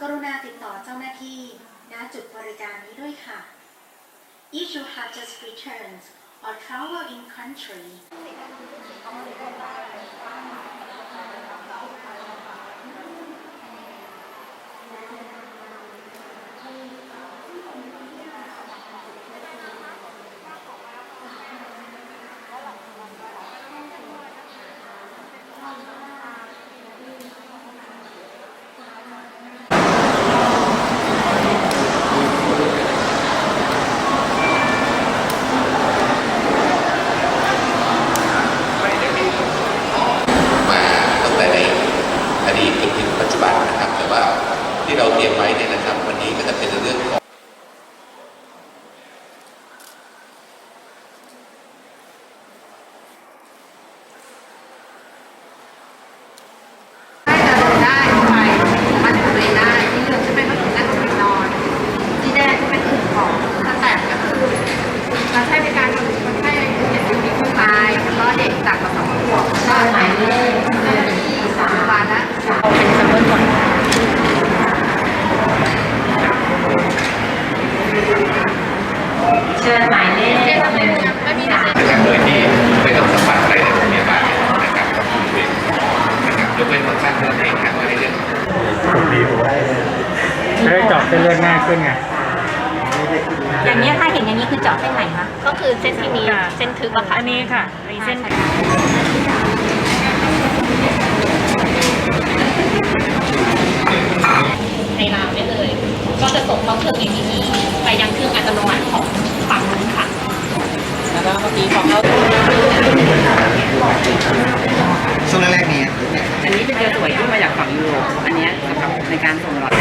กรุณาติดต่อเจ้าหน้าที่ณจุดบริการนี้ด้วยค่ะ If you have just returned or travel in country มาตั้งแต่ในอดีตจนถึงปัจจุบันนะครับ แต่ว่า ที่เราเตรียมไว้เนี่ยนะครับ วันนี้ก็จะเป็นเรื่องของ ได้ไปมาถึงตัวเองได้ที่เหลืองจะเป็นผสมนั่งกับนอนสีแดงจะเป็นกลุ่มของสแตทก็คือการใช้บริการคนไข้เจ็ดสิบปีขึ้นไปแล้วก็เด็กจากประสบขวบก็หมายเลขเจ้าหน้าที่สามบาลและเป็นซัมเปิลก่อนเชิญหมายเลขไม่มีนะ นะครับโดยที่ไม่ต้องสัมผัสอะไรในโรงพยาบาลนะครับก็คือเป็นนะครับยกเว้นคนไข้เท่านั้นเองครับในเรื่อง จะได้เจาะเส้นเลือดง่ายขึ้นไงอย่างนี้ยถ้าเห็นอย่างนี้คือเจาะเส้นไหนคะก็คือเส้นที่มีเส้นทึบอะค่ะอันนี้ค่ะไอเส้นในราวได้เลย ก็จะส่งเข้าเครื่อง ATP ไปยังเครื่องอัตโนมัติของฝั่งนู้นค่ะ แล้วก็เมื่อกี้พอเขาช่วงแรกๆนี้อันนี้เป็นเรือสวยที่มาจากฝั่งยุโรปอันเนี้ยสำหรับในการส่งหลอด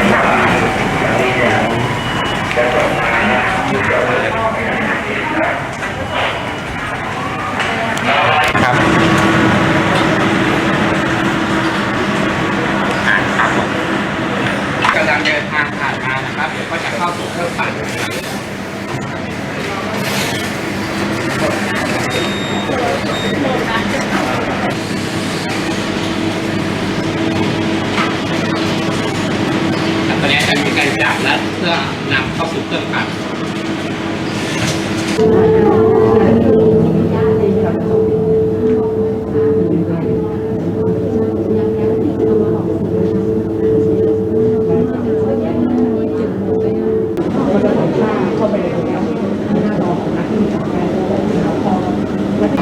และเพื่อนำเข้าสู่เครื่องปั่น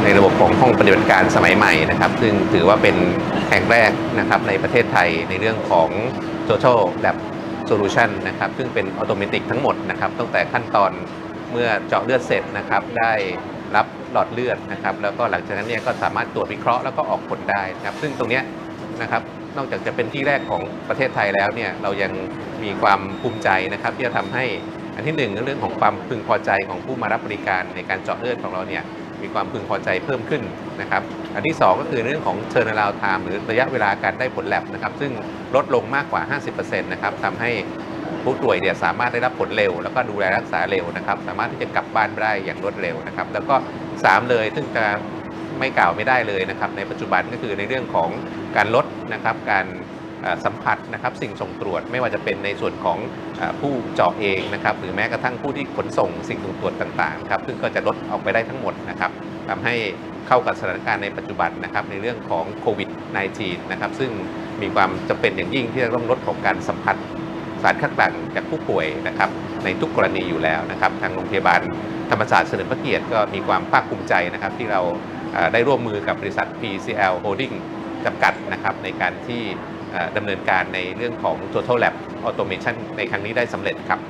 ในระบบของห้องปฏิบัติการสมัยใหม่นะครับ ซึ่งถือว่าเป็นแห่งแรกนะครับในประเทศไทยในเรื่องของ Total Lab Solution นะครับซึ่งเป็นออโตเมติกทั้งหมดนะครับตั้งแต่ขั้นตอนเมื่อเจาะเลือดเสร็จนะครับได้รับหลอดเลือดนะครับแล้วก็หลังจากนั้นเนี่ยก็สามารถตรวจวิเคราะห์แล้วก็ออกผลได้นะครับซึ่งตรงนี้นะครับนอกจากจะเป็นที่แรกของประเทศไทยแล้วเนี่ยเรายังมีความภูมิใจนะครับที่จะทำให้อันที่หนึ่งเรื่องของความพึงพอใจของผู้มารับบริการในการเจาะเลือดของเราเนี่ย มีความพึงพอใจเพิ่มขึ้นนะครับ อันที่ 2 ก็คือเรื่องของ turnaround time หรือระยะเวลาการได้ผลแลบนะครับ ซึ่งลดลงมากกว่า 50%นะครับทำให้ผู้ป่วยเนี่ยสามารถได้รับผลเร็ว แล้วก็ดูแลรักษาเร็วนะครับ สามารถที่จะกลับบ้านได้อย่างรวดเร็วนะครับ แล้วก็ 3 เลยซึ่งจะไม่กล่าวไม่ได้เลยนะครับ ในปัจจุบันก็คือในเรื่องของการลดนะครับการ สัมผัสนะครับสิ่งส่งตรวจไม่ว่าจะเป็นในส่วนของผู้เจาะเองนะครับหรือแม้กระทั่งผู้ที่ขนส่งสิ่งส่งตรวจต่างๆครับซึ่งก็จะลดออกไปได้ทั้งหมดนะครับทำให้เข้ากับสถานการณ์ในปัจจุบันนะครับในเรื่องของโควิด -19 นะครับซึ่งมีความจำเป็นอย่างยิ่งที่จะต้องลดของการสัมผัสสารคัดหลั่งจากผู้ป่วยนะครับในทุกกรณีอยู่แล้วนะครับทางโรงพยาบาลธรรมศาสตร์เฉลิมพระเกียรติก็มีความภาคภูมิใจนะครับที่เราได้ร่วมมือกับบริษัท PCL Holding จำกัดนะครับในการที่ ดำเนินการในเรื่องของ Total Lab Automation ในครั้งนี้ได้สำเร็จครับ